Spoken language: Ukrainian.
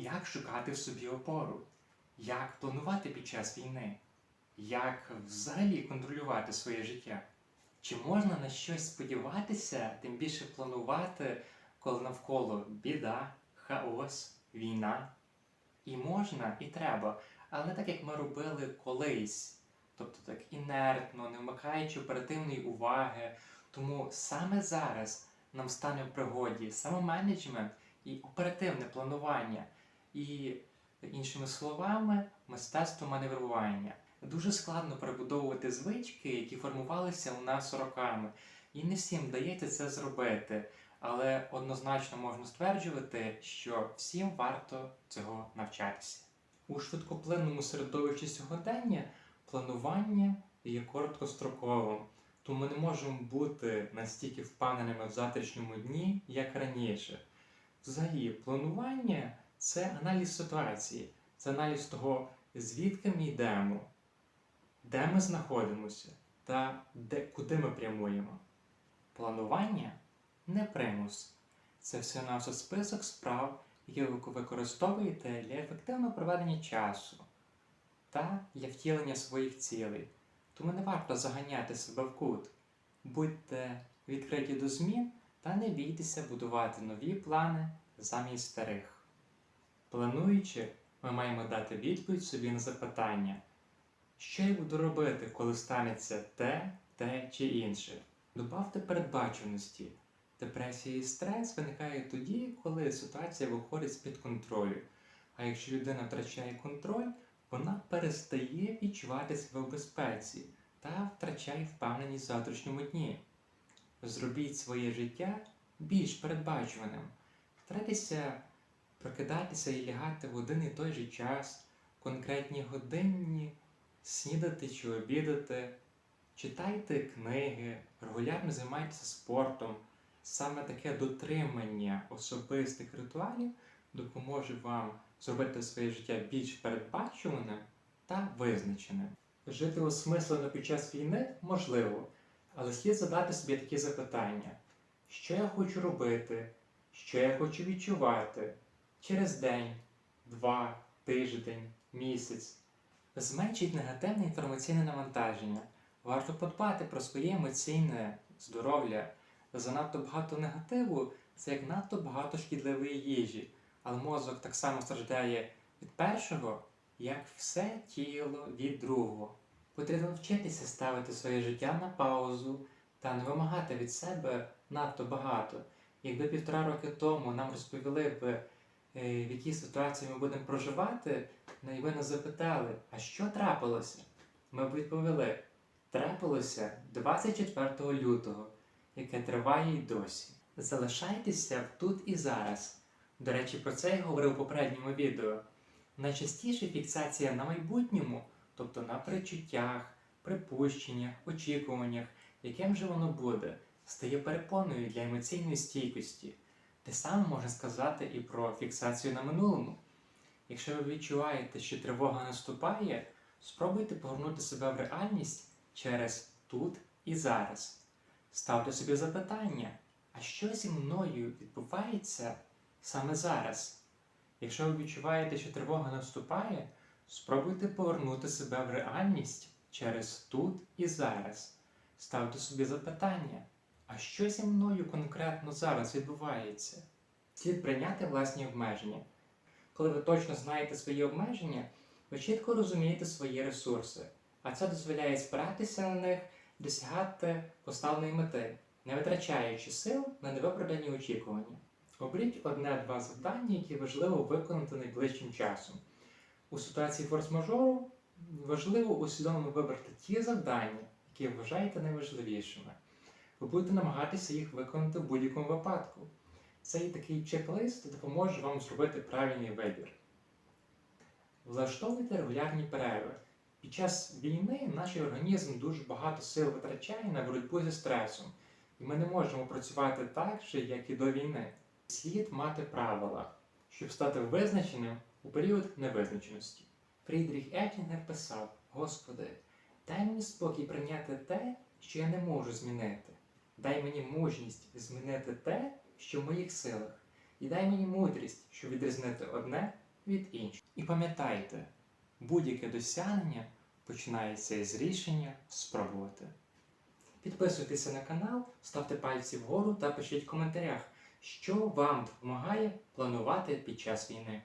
як шукати в собі опору, як планувати під час війни, як взагалі контролювати своє життя. Чи можна на щось сподіватися, тим більше планувати, коли навколо біда, хаос, війна? І можна, і треба, але так, як ми робили колись, тобто так інертно, не вмикаючи оперативної уваги. Тому саме зараз нам стане в пригоді самоменеджмент і оперативне планування, і, іншими словами, мистецтво маневрування. Дуже складно перебудовувати звички, які формувалися у нас роками, і не всім вдається це зробити. Але однозначно можна стверджувати, що всім варто цього навчатися. У швидкоплинному середовищі сьогодення планування є короткостроковим, тому не можемо бути настільки впевненими в завтрашньому дні, як раніше. Взагалі, планування це аналіз ситуації, це аналіз того, звідки ми йдемо, де ми знаходимося та де, куди ми прямуємо. Планування не примус. Це все на список справ, які ви використовуєте для ефективного проведення часу та для втілення своїх цілей. Тому не варто заганяти себе в кут. Будьте відкриті до змін та не бійтеся будувати нові плани замість старих. Плануючи, ми маємо дати відповідь собі на запитання, що я буду робити, коли станеться те, те чи інше. Добавте передбаченості. Депресія і стрес виникають тоді, коли ситуація виходить з-під контролю. А якщо людина втрачає контроль, вона перестає відчувати себе в безпеці та втрачає впевненість в завтрашньому дні. Зробіть своє життя більш передбачуваним. Старайтеся прокидатися і лягати в один і той же час, конкретні годині, снідати чи обідати, читайте книги, регулярно займайтеся спортом. Саме таке дотримання особистих ритуалів допоможе вам зробити своє життя більш передбачуваним та визначеним. Жити осмислено під час війни можливо, але слід задати собі такі запитання: що я хочу робити, що я хочу відчувати через день, два, тиждень, місяць. Зменшіть негативне інформаційне навантаження. Варто подбати про своє емоційне здоров'я. Занадто багато негативу це як надто багато шкідливої їжі, але мозок так само страждає від першого, як все тіло від другого. Потрібно вчитися ставити своє життя на паузу та не вимагати від себе надто багато. Якби півтора роки тому нам розповіли б, в якій ситуації ми будемо проживати, і ви нас запитали, а що трапилося? Ми б відповіли, трапилося 24 лютого яке триває й досі. Залишайтеся тут і зараз. До речі, про це я говорив у попередньому відео. Найчастіше фіксація на майбутньому, тобто на причуттях, припущеннях, очікуваннях, яким же воно буде, стає перепоною для емоційної стійкості. Те саме можна сказати і про фіксацію на минулому. Якщо ви відчуваєте, що тривога наступає, спробуйте повернути себе в реальність через тут і зараз. Ставте собі запитання, а що зі мною відбувається саме зараз? Якщо ви відчуваєте, що тривога наступає, спробуйте повернути себе в реальність через тут і зараз. Ставте собі запитання, а що зі мною конкретно зараз відбувається? Слід прийняти власні обмеження. Коли ви точно знаєте свої обмеження, ви чітко розумієте свої ресурси, а це дозволяє спиратися на них досягати поставленої мети, не витрачаючи сил на невиправдані очікування. Оберіть одне-два завдання, які важливо виконати найближчим часом. У ситуації форс-мажору важливо усвідомлено вибрати ті завдання, які вважаєте найважливішими. Ви будете намагатися їх виконати в будь-якому випадку. Цей такий чек-лист допоможе вам зробити правильний вибір. Влаштовуйте регулярні перерви. Під час війни наш організм дуже багато сил витрачає на боротьбу зі стресом, і ми не можемо працювати так же, як і до війни. Слід мати правила, щоб стати визначеним у період невизначеності. Фрідріх Етінгер писав: Господи, дай мені спокій прийняти те, що я не можу змінити. Дай мені мужність змінити те, що в моїх силах, і дай мені мудрість, щоб відрізнити одне від інших. І пам'ятайте, будь-яке досягнення починається із рішення спробувати. Підписуйтеся на канал, ставте пальці вгору та пишіть в коментарях, що вам допомагає планувати під час війни.